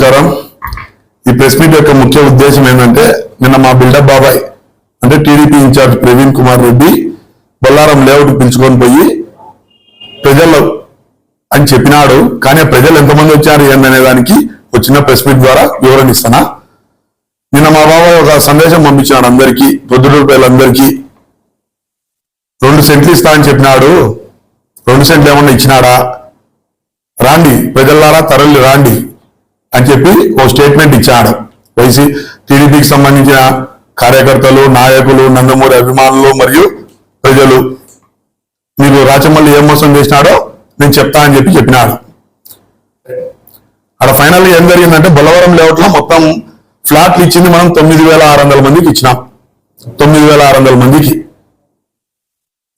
నమస్కారం. ఈ press meet యొక్క ముఖ్య ఉద్దేశం ఏంటంటే నిన్న మా బిల్డప్ బాబాయ్ అంటే TDP incharge Praveen Kumar Reddy Bollaram layout పిలుచుకొని పోయి ప్రజలు అని చెప్పినాడు. కానీ ప్రజలు ఎంతమంది వచ్చారు ఏందనే దానికి వచ్చిన ప్రెస్ మీట్ ద్వారా వివరణ ఇస్తానా? నిన్న మా బాబాయ్ ఒక సందేశం పంపించినాడు అందరికీ పొద్దుటూరు ప్రజలందరికీ రెండు సెంట్లు ఇస్తా అని చెప్పినాడు. రెండు సెంట్లు ఏమన్నా ఇచ్చినాడా? రాండి ప్రజల్లారా తరలి రాండి. అని చెప్పి ఓ స్టేట్మెంట్ ఇచ్చాడు. వైసీ టీడీపీకి సంబంధించిన కార్యకర్తలు నాయకులు నందమూరి అభిమానులు మరియు ప్రజలు మీరు రాచమల్లి ఏం మోసం చేసినాడో నేను చెప్తా అని చెప్పి చెప్పినాడు. అక్కడ ఫైనల్ ఏం జరిగిందంటే బొల్లవరం లేఅవుట్లో మొత్తం ఫ్లాట్లు ఇచ్చింది మనం తొమ్మిది వేల ఆరు వందల మందికి ఇచ్చినాం. తొమ్మిది వేల ఆరు వందల మందికి.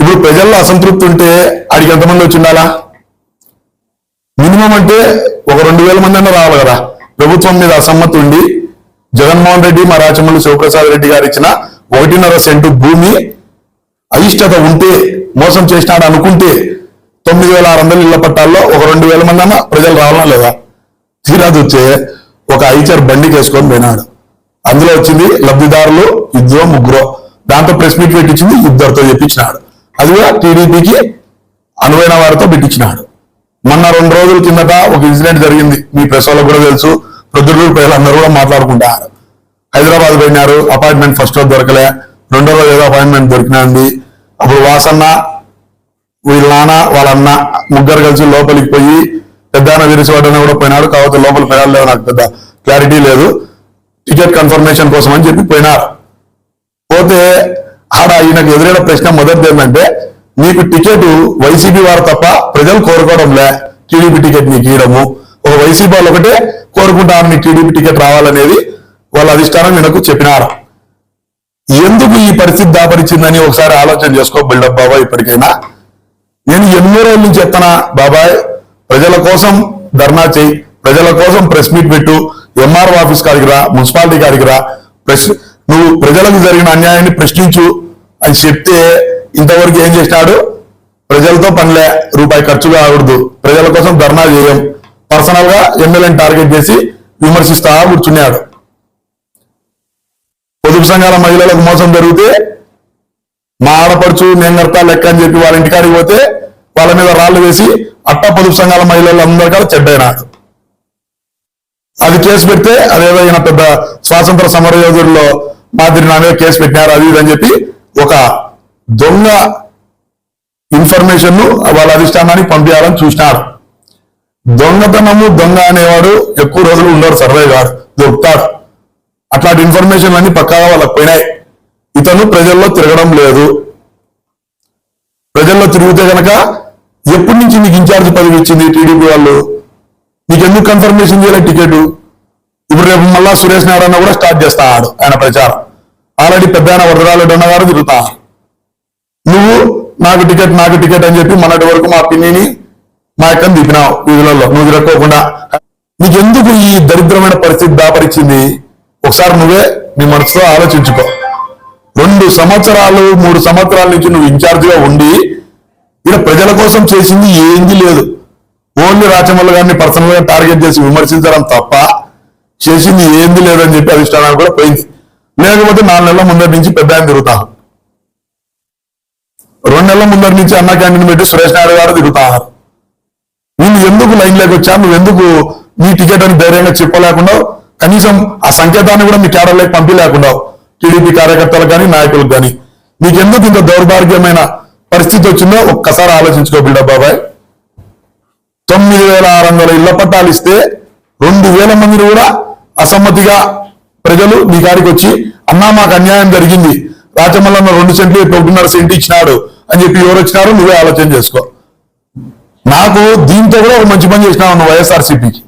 ఇప్పుడు ప్రజల్లో అసంతృప్తి ఉంటే ఆడికి ఎంతమంది వచ్చి ఉండాలా? మినిమం అంటే ఒక రెండు వేల మంది అన్న రావాలి కదా. ప్రభుత్వం మీద అసమ్మతి ఉండి జగన్మోహన్ రెడ్డి మా రాచమల్లి శివప్రసాద్ రెడ్డి గారు ఇచ్చిన ఒకటిన్నర సెంటు భూమి అయిష్టత ఉంటే మోసం చేసినాడు అనుకుంటే తొమ్మిది వేల ఆరు వందల ఇళ్ళ పట్టాల్లో ఒక రెండు వేల మంది అన్న ప్రజలు రావాలా లేదా? తీరాది వచ్చే ఒక ఐచర్ బండి వేసుకొని పోయినాడు. అందులో వచ్చింది లబ్ధిదారులు ఇద్దరు ముగ్గురు. దాంతో ప్రెస్ మీట్ పెట్టించింది ఇద్దరితో చెప్పించినాడు. అది కూడా టీడీపీకి అనువైన వారితో పెట్టించినాడు. మొన్న రెండు రోజుల కిందట ఒక ఇన్సిడెంట్ జరిగింది. మీ ప్రెస్ వాళ్ళకు కూడా తెలుసు. ప్రొద్దుటూరు ప్రజలందరూ కూడా మాట్లాడుకుంటారు హైదరాబాద్ పోయినారు. అపాయింట్మెంట్ ఫస్ట్ రోజు దొరకలే. రెండో రోజు ఏదో అపాయింట్మెంట్ దొరికినాంది. అప్పుడు వాసన్న వీళ్ళ నాన్న వాళ్ళ అన్న ముగ్గురు కలిసి లోపలికి పోయి పెద్ద విరిసివాడన కూడా పోయినాడు. కాకపోతే లోపల పోయాలి లేదో నాకు పెద్ద క్లారిటీ లేదు. టికెట్ కన్ఫర్మేషన్ కోసం అని చెప్పి పోయినారు. పోతే ఆడ ఈయనకు ఎదురైన ప్రశ్న మొదటిది ఏంటంటే నీకు టికెట్ వైసీపీ వారు తప్ప ప్రజలు కోరుకోవడంలే టీడీపీ టికెట్ నీకు ఇవ్వడము. ఒక వైసీపీ వాళ్ళు ఒకటే కోరుకుంటారు నీకు టీడీపీ టికెట్ రావాలనేది వాళ్ళ అధిష్టానం ఈయనకు చెప్పినారు. ఎందుకు ఈ పరిస్థితి దాపరిచిందని ఒకసారి ఆలోచన చేసుకో బిల్డప్ బాబా ఇప్పటికైనా. నేను ఎన్నో రోజుల నుంచి చెప్తానా బాబాయ్ ప్రజల కోసం ధర్నా చేయి. ప్రజల కోసం ప్రెస్ మీట్ పెట్టు. ఎంఆర్ఓ ఆఫీస్ కాడికి రా మున్సిపాలిటీ కాడికి రా. ప్రెస్ నువ్వు ప్రజలకు జరిగిన అన్యాయాన్ని ప్రశ్నించు అని చెప్తే ఇంతవరకు ఏం చేసినాడు? ప్రజలతో పనిలే రూపాయి ఖర్చు కాకూడదు ప్రజల కోసం ధర్నా చేయం. పర్సనల్గా ఎమ్మెల్యేని టార్గెట్ చేసి విమర్శిస్తా కూర్చున్నాడు. పొదుపు సంఘాల మహిళలకు మోసం జరిగితే మా ఆడపడుచు నేను కడతా లెక్క అని చెప్పి వాళ్ళ ఇంటికాడికి పోతే వాళ్ళ మీద రాళ్ళు వేసి అట్ట పొదుపు సంఘాల మహిళలు అందరికీ చెడ్డైనాడు అది కేసు పెడితే అదేదో ఈయన పెద్ద స్వాతంత్ర సమరయోధుల్లో మాదిరి నా మీద కేసు పెట్టినారు అది అని చెప్పి ఒక దొంగ ఇన్ఫర్మేషన్లు వాళ్ళ అధిష్టానానికి పంపించాలని చూసినారు. దొంగతనము దొంగ అనేవాడు ఎక్కువ రోజులు ఉండరు సర్వే గారు దొరుకుతాడు అట్లాంటి ఇన్ఫర్మేషన్ అన్ని పక్కాగా వాళ్ళకి పోయినాయి. ఇతను ప్రజల్లో తిరగడం లేదు. ప్రజల్లో తిరిగితే గనక ఎప్పటి నుంచి నీకు ఇన్ఛార్జ్ పదవి ఇచ్చింది టీడీపీ వాళ్ళు? నీకెందుకు కన్ఫర్మేషన్ చేయలేదు టికెట్? ఇప్పుడు రేపు మళ్ళా సురేష్ నారాయణ కూడా స్టార్ట్ చేస్తాడు ఆయన ప్రచారం. ఆల్రెడీ పెద్ద ఆయన వరదరాలు ఉన్నవారు తిరుగుతారు. నాకు టికెట్ నాకు టికెట్ అని చెప్పి మొన్నటి వరకు మా పిన్నిని మా అక్కని దిపినావు వీధులలో. నువ్వు తిరక్కోకుండా నీకెందుకు ఈ దరిద్రమైన పరిస్థితి దాపరిచింది ఒకసారి నువ్వే నీ మనసులో ఆలోచించుకో. రెండు సంవత్సరాలు మూడు సంవత్సరాల నుంచి నువ్వు ఇన్ఛార్జిగా ఉండి ఇక్కడ ప్రజల కోసం చేసింది ఏంది లేదు. ఓన్లీ రాచమల్ల గారిని పర్సనల్గా టార్గెట్ చేసి విమర్శించడం తప్ప చేసింది ఏంది లేదని చెప్పి అధిష్టానానికి కూడా పోయింది. లేకపోతే నాలుగు నెలల ముందటి నుంచి పెద్ద ఆయన తిరుగుతాను రెండు నెలల ముందరి నుంచి అన్న క్యాంటీన్ పెట్టి సురేష్ నాయుడు గారు తిరుగుతారు నువ్వు ఎందుకు లైన్లోకి వచ్చా నువ్వు ఎందుకు నీ టికెట్ అని ధైర్యంగా చెప్పలేకుండా కనీసం ఆ సంకేతాన్ని కూడా మీ క్యాడర్లోకి పంపించలేకుండా టీడీపీ కార్యకర్తలకు కానీ నాయకులకు కానీ నీకెందుకు ఇంత దౌర్భాగ్యమైన పరిస్థితి వచ్చిందో ఒక్కసారి ఆలోచించుకో బిడ్డ బాబాయ్. తొమ్మిది వేల ఆరు వందల ఇళ్ళ పట్టాలు ఇస్తే రెండు వేల మందిని కూడా అసమ్మతిగా ప్రజలు నీ కాడికి వచ్చి అన్నా మాకు అన్యాయం జరిగింది. రాచమల్లన్న రెండు సెంట్లు ఒకటిన్నర సెంటు ఇచ్చినాడు. అని చెప్పి ఎవరు వచ్చినారో నువ్వే ఆలోచన చేసుకో. నాకు దీంతో కూడా ఒక మంచి పని చేసినావు నువ్వు వైఎస్ఆర్సీపీకి.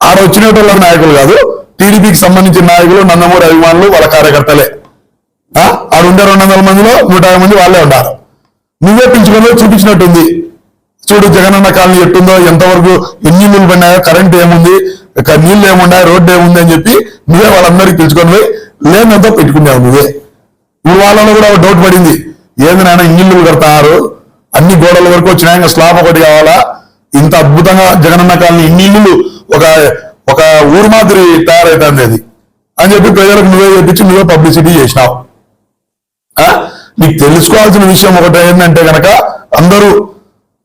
ఆడ వచ్చినటువంటి నాయకులు కాదు టీడీపీకి సంబంధించిన నాయకులు నందమూరి అభిమానులు వాళ్ళ కార్యకర్తలే. ఆ? ఆడ ఉండే రెండు వందల మందిలో నూట యాభై మంది వాళ్ళే ఉన్నారు. నువ్వే పిలుచుకొని చూపించినట్టుంది. చూడు జగనన్న కాలనీ ఎట్టుందో ఎంతవరకు ఎన్ని నీళ్ళు పడినాయో కరెంట్ ఏముంది నీళ్ళు ఏమున్నాయి రోడ్డు ఏముంది అని చెప్పి నువ్వే వాళ్ళందరికీ పిలుచుకొని పోయి లేనంతా పెట్టుకున్నావు నువ్వే. ఇప్పుడు వాళ్ళలో కూడా ఒక డౌట్ పడింది. ఏంది నాయన ఇల్లు కడతారు? అన్ని గోడల వరకు వచ్చినాయి ఇంకా స్లాబ్ ఒకటి కావాలా? ఇంత అద్భుతంగా జగనన్న కాలనీ ఇన్ని ఇల్లు ఒక ఒక ఊరు మాదిరి తయారైతుంది అది. అని చెప్పి ప్రజలకు నువ్వే చెప్పించి నువ్వే పబ్లిసిటీ చేసినావు. ఆ? నీకు తెలుసుకోవాల్సిన విషయం ఒకటి ఏంటంటే కనుక అందరూ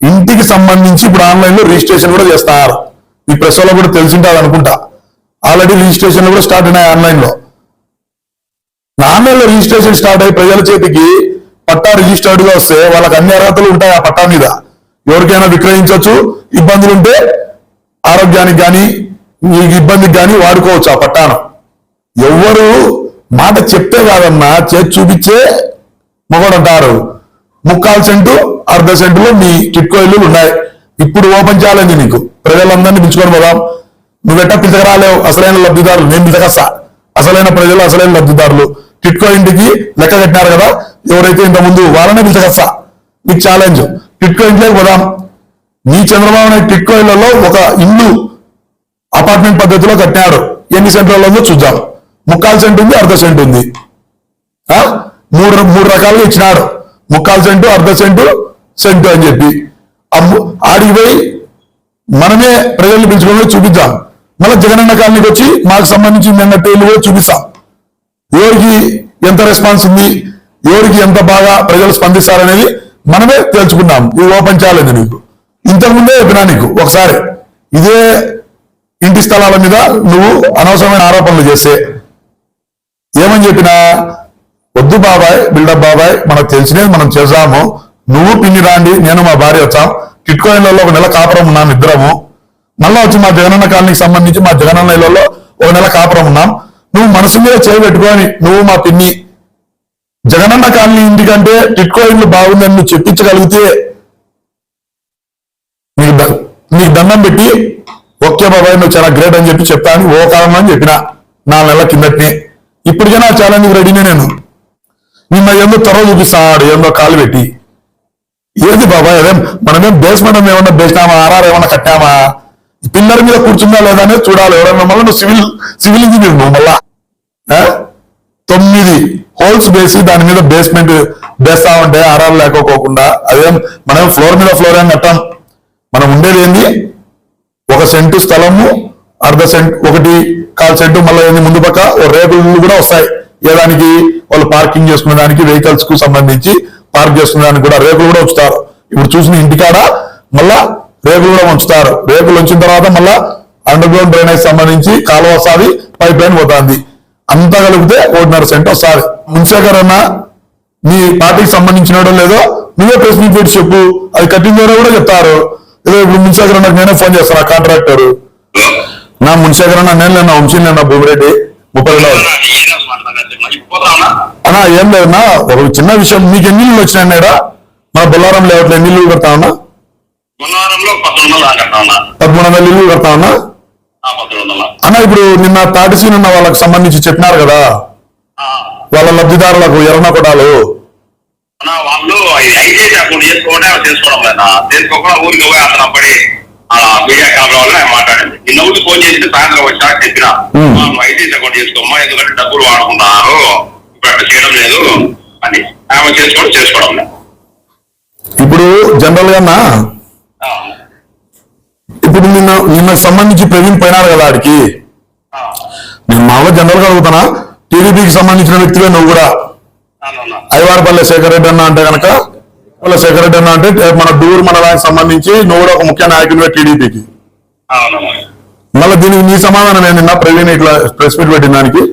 ఇంటికి సంబంధించి ఇప్పుడు ఆన్లైన్లో రిజిస్ట్రేషన్ కూడా చేస్తారు. ఈ ప్రెస్లో కూడా తెలిసింటారు అనుకుంటా. ఆల్రెడీ రిజిస్ట్రేషన్ కూడా స్టార్ట్ అయినాయి ఆన్లైన్లో. ఆన్లైన్లో రిజిస్ట్రేషన్ స్టార్ట్ అయ్యి ప్రజల చేతికి పట్టా రిజిస్టర్డ్గా వస్తే వాళ్ళకి అన్ని అర్హతలు ఉంటాయి ఆ పట్టా మీద. ఎవరికైనా విక్రయించవచ్చు ఇబ్బందులు ఉంటే ఆరోగ్యానికి కానీ ఈ ఇబ్బందికి కానీ వాడుకోవచ్చు ఆ పట్టాను. ఎవరు మాట చెప్తే కాదన్నా చేతి చూపించే మొగడు అంటారు. ముక్కాలు సెంటు అర్ధ సెంటులో మీ కిట్కో ఇల్లులు ఉన్నాయి. ఇప్పుడు ఓపెన్ చేయాలండి నీకు. ప్రజలందరినీ పిలుచుకొని పోదాం. నువ్వెట్టా పిలచకరాలేవు అసలైన లబ్ధిదారులు. నేను పిలచకస్తా అసలైన ప్రజలు అసలైన లబ్ధిదారులు. టిట్కో ఇంటికి లెక్క కట్టినారు కదా ఎవరైతే ఇంత ముందు వాళ్ళనే పిలచకస్తా మీకు ఛాలెంజ్ టిట్కో ఇంట్లోకి పోదాం. మీ చంద్రబాబు నాయుడు టిట్కో ఇళ్ళలో ఒక ఇల్లు అపార్ట్మెంట్ పద్ధతిలో కట్టినాడు ఎన్ని సెంట్లలో ఉందో చూద్దాం. ముక్కాలు సెంట్ ఉంది అర్ధ సెంట్ ఉంది. మూడు మూడు రకాలుగా ఇచ్చినాడు ముక్కాలు సెంటు అర్ధ సెంటు సెంటు అని చెప్పి. ఆడికి పోయి మనమే ప్రజల్ని పిలుచుకొని చూపిద్దాం. మళ్ళీ జగనన్న కాలనీకి వచ్చి మాకు సంబంధించింది అన్నట్టు టైలు కూడా చూపిస్తాం. ఎవరికి ఎంత రెస్పాన్స్ ఉంది ఎవరికి ఎంత బాగా ప్రజలు స్పందిస్తారనేది మనమే తెలుసుకున్నాం ఇది ఓపెన్ ఛాలెంజ్ నీకు ఇంతకుముందే చెప్పినా నీకు ఒకసారి. ఇదే ఇంటి స్థలాల మీద నువ్వు అనవసరమైన ఆరోపణలు చేస్తే ఏమని చెప్పినా వద్దు బాబాయ్ బిల్డప్ బాబాయ్ మనకు తెలిసినది మనం చేసాము నువ్వు పిన్ని రాండి నేను మా భార్య వచ్చాం. టిట్కోయిన్లలో ఒక నెల కాపురం ఉన్నాం ఇద్దరము. మళ్ళీ వచ్చి మా జగనన్న కాలనీకి సంబంధించి మా జగనన్న ఇళ్ళలో ఒక నెల కాపురం ఉన్నాం. నువ్వు మనసు మీద చేయబెట్టుకోని నువ్వు మా పిన్ని. జగనన్న కాలనీ ఇంటికంటే టిట్కో ఇల్లు బాగుందని నువ్వు చెప్పించగలిగితే నీకు ద- నీకు దండం పెట్టి ఓకే బాబాయ్ నువ్వు చాలా గ్రేట్ అని చెప్పి చెప్తాను ఓ కాలం అని చెప్పిన నాలుగు నెలల కిందటినే. ఇప్పటికైనా ఆ ఛాలెంజ్ రెడీనే నేను. నిన్న ఏందో త్వర చూపిస్తాడు ఏందో కాలు పెట్టి. ఏది బాబాయ్ అదే మనమేం బేస్మెంట్ ఏమన్నా బేసినామా ఆర్ఆర్ ఏమన్నా కట్టామా? పిల్లర్ మీద కూర్చున్నా లేదా అనేది చూడాలి. ఎవరన్నా మళ్ళీ నువ్వు సివిల్ సివిల్ ఇంజనీర్ నువ్వు మళ్ళా. తొమ్మిది హోల్స్ వేసి దాని మీద బేస్మెంట్ వేస్తా ఉంటే ఆరాలు లేకపోకుండా అదేం మనం ఫ్లోర్ మీద ఫ్లోర్ ఏం కట్టాం? మనం ఉండేది ఏంది? ఒక సెంటు స్థలము అర్ధ సెంట్ ఒకటి కాల్ సెంటు మళ్ళీ ఏంది ముందు పక్క ఓ రేకులు కూడా వస్తాయి. ఏదానికి వాళ్ళు పార్కింగ్ చేసుకునే దానికి వెహికల్స్కు సంబంధించి పార్క్ చేసుకునే దానికి కూడా రేకులు కూడా వస్తారు ఇప్పుడు చూసిన ఇంటికాడ మళ్ళా రేకులు కూడా ఉంచుతారు రేకులు ఉంచిన తర్వాత మళ్ళా అండర్ గ్రౌండ్ డ్రైనేజ్ సంబంధించి కాలువ వస్తుంది పైప్ లైన్ పోతుంది. అంతా కలిపితే ఒకటిన్నర సెంట్ వస్తుంది. మున్సేకర్ అన్న నీ పార్టీకి సంబంధించినడో లేదో నువ్వే ప్రెస్ మీట్ పెట్టి చెప్పు. అది కట్టిన ద్వారా కూడా చెప్తారు. ఏదో ఇప్పుడు మున్సేకర్ అన్నకు నేనే ఫోన్ చేస్తాను కాంట్రాక్టర్ నా మున్సేకర్ అన్న నేను లేనా వంశీ లేనా భూమిరెడ్డి? ముప్పై అన్నా ఏం లేదన్నా ఒక చిన్న విషయం. మీకు ఎన్ని నీళ్ళు వచ్చినాయి మన బొల్లారం లేవట్లో ఎన్ని నీళ్ళు పెడతా ఉన్నా పదమూడు వందల ఇల్లు కడతా ఉన్నా? అన్న ఇప్పుడు నిన్న తాటిసీన్ ఉన్న వాళ్ళకి సంబంధించి చెప్పినారు కదా? వాళ్ళ లబ్ధిదారులకు ఎర్రన కొడాలు వాళ్ళు అకౌంట్ చేసుకోవడం లేదా ఊరికి పోయి అతను అప్పటి ఆ మీడియా క్యామెరా వల్ల ఆయన మాట్లాడింది. నిన్న ఊరికి ఫోన్ చేసి సాయంత్రం వచ్చాక చెప్పిన. ఐటీఐ అకౌంట్ చేసుకోమ్మా ఎందుకంటే డబ్బులు వాడుకుంటున్నారు. ఇప్పుడు అట్లా చేయడం లేదు అని. ఆమె చేసుకోవడం చేసుకోవడం లేదు. ఇప్పుడు జనరల్గా ఇప్పుడు నిన్న నిన్న సంబంధించి ప్రవీణ్ పోయినారు కదా ఆడికి. నేను మామూలుగా జనరల్గా అడుగుతున్నా టీడీపీకి సంబంధించిన వ్యక్తిగా నువ్వు కూడా. అవునన్నా. శేఖర్ రెడ్డి అన్న అంటే కనుక పల్లె శేఖర్ రెడ్డి అన్న అంటే మన డూరు మండలానికి సంబంధించి నువ్వు కూడా ఒక ముఖ్య నాయకునివే టీడీపీకి. మళ్ళీ దీనికి నీ సమాధానం ఏంటన్నా ప్రవీణ్ ఇట్లా ప్రెస్ మీట్ పెట్టిన దానికి?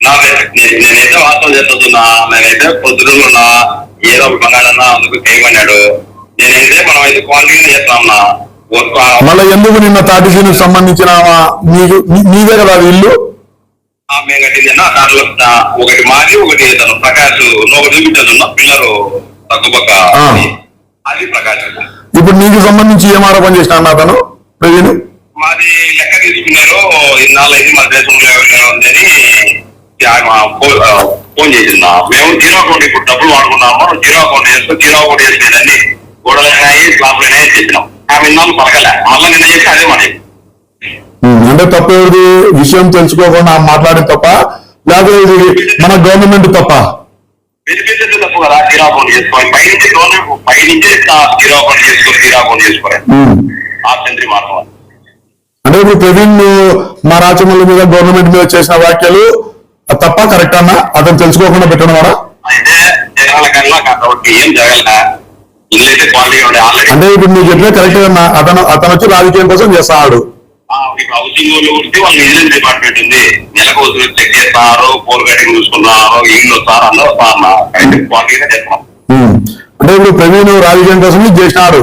నేనైతే వాస్తవం చెప్తున్నా నేనైతే పొద్దున ఏదో ఒక బంగాళన్నా అందుకు చేయమన్నాడు నేనైతే మనం అయితే క్వాలిటీగా చేస్తామన్నా వర్క్ మళ్ళీ ఎందుకు నిన్న తాటిసీనికి సంబంధించిన నీ- నీదే కదా ఇల్లు? మేము కట్టిందన్నా దాంట్లో ఆ, ఒకటి మాది ఒకటి తను ప్రకాష్ నువ్వు పిల్లలు తగ్గుపక్క. అది ప్రకాష్ ఇప్పుడు నీకు సంబంధించి ఏం ఆరోపణ చేసిన అన్న అతను? ప్రవీణ్? మాది లెక్క తీసుకున్నారు ఇన్నాళ్ళు అయితే మన దేశంలో ఎవరికైనా ఉందని ఫోన్ చేసిందా మేము జీరో అకౌంట్ ఇప్పుడు డబ్బులు వాడుకున్నాము. జీరో అకౌంట్ చేస్తూ జీరో అకౌంట్ చేసేదండి గొడవలు అయినాయి క్లాసులు అయినాయి చెప్పినాం. ఆమె ఇన్నాళ్ళు పలకలే. మళ్ళీ నిన్న చేసి అదే అంటే తప్ప ఎవరిది? విషయం తెలుసుకోకుండా మాట్లాడిన తప్ప లేకపోతే ఇది మన గవర్నమెంట్ తప్ప? బెనిఫిట్ తప్పు కదా జీరో అకౌంట్ చేసుకోవాలి పై నుంచి గవర్నమెంట్ పై నుంచి జీరో అకౌంట్ చేసుకోవాలి జీరో అకౌంట్ చేసుకోవాలి ఉమ్, ఆప్షన్ త్రీ మార్గం అంటే ఇప్పుడు ప్రవీణ్ మా రాచమల్లి మీద గవర్నమెంట్ మీద చేసిన వ్యాఖ్యలు తప్ప కరెక్ట్ అన్న? అతను తెలుసుకోకుండా పెట్టడం వాడా అయితే జనాల కన్నా కాబట్టి ఏం జరగలే అయితే క్వాలిటీ ఉండే అంటే ఇప్పుడు నువ్వు చెప్పిన కరెక్ట్ అన్న అతను అతను వచ్చి రాజకీయం కోసం చేస్తాడు. ఇప్పుడు హౌసింగ్ వాళ్ళు గురించి వాళ్ళు విజిలెన్స్ డిపార్ట్మెంట్ ఉంది. నెలకు చెక్ చేస్తున్నారు పోల్ కటింగ్ చూసుకున్నారు ఇల్లు వస్తారు అందరూ వస్తారు అయితే క్వాలిటీగా చేస్తున్నాం. అంటే ఇప్పుడు ప్రవీణ్ రాజకీయం కోసం చేసినాడు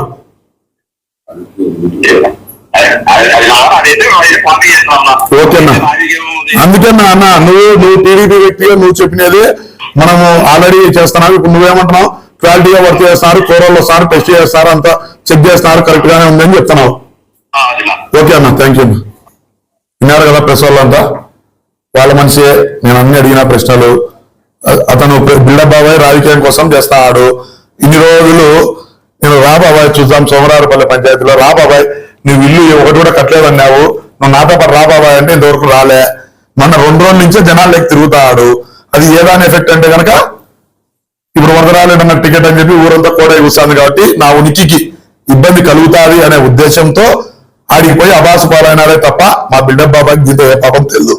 అది- అది- అది కావాలి, అదైతే క్వాలిటీ చేస్తున్నాం ఓకే అన్న. రాజకీయం ఉంది. అందుకే నా అన్న నువ్వు నువ్వు టీడీపీ వ్యక్తిగా నువ్వు చెప్పినది మనము ఆల్రెడీ చేస్తున్నావు. ఇప్పుడు నువ్వేమంటున్నావు? క్వాలిటీగా వర్క్ చేస్తున్నారు కూరలు వస్తారు టెస్ట్ చేస్తారు అంతా చెక్ చేస్తున్నారు కరెక్ట్ గానే ఉందని చెప్తున్నావు. ఓకే అన్న థ్యాంక్ యూ విన్నారు కదా ప్రెస్ వాళ్ళంతా? వాళ్ళ మనిషి నేను అన్ని అడిగిన ప్రశ్నలు. అతను బిల్డప్ బాబాయ్ రాజకీయం కోసం చేస్తాడు. ఇన్ని రోజులు నేను రా బాబాయ్ చూద్దాం సోమరారుపల్లి పంచాయతీలో. రా బాబాయ్ నువ్వు ఇల్లు ఒకటి కూడా కట్టలేదన్నావు. నువ్వు నాతో పాటు రా బాబాయ్ అంటే ఇంతవరకు రాలే. మొన్న రెండు రోజుల నుంచే జనాల్లోకి తిరుగుతాడు. అది ఏదాని ఎఫెక్ట్ అంటే కనుక ఇప్పుడు వరదరాలేడన్న టికెట్ అని చెప్పి ఊరంతా కూడా కూర్చుంది కాబట్టి నా ఉనికికి ఇబ్బంది కలుగుతాది అనే ఉద్దేశంతో ఆడికి పోయి అబాసు పాలైనాడే తప్ప మా బిల్డప్ బాబాకి దీంతో ఏ పాపం తెలియదు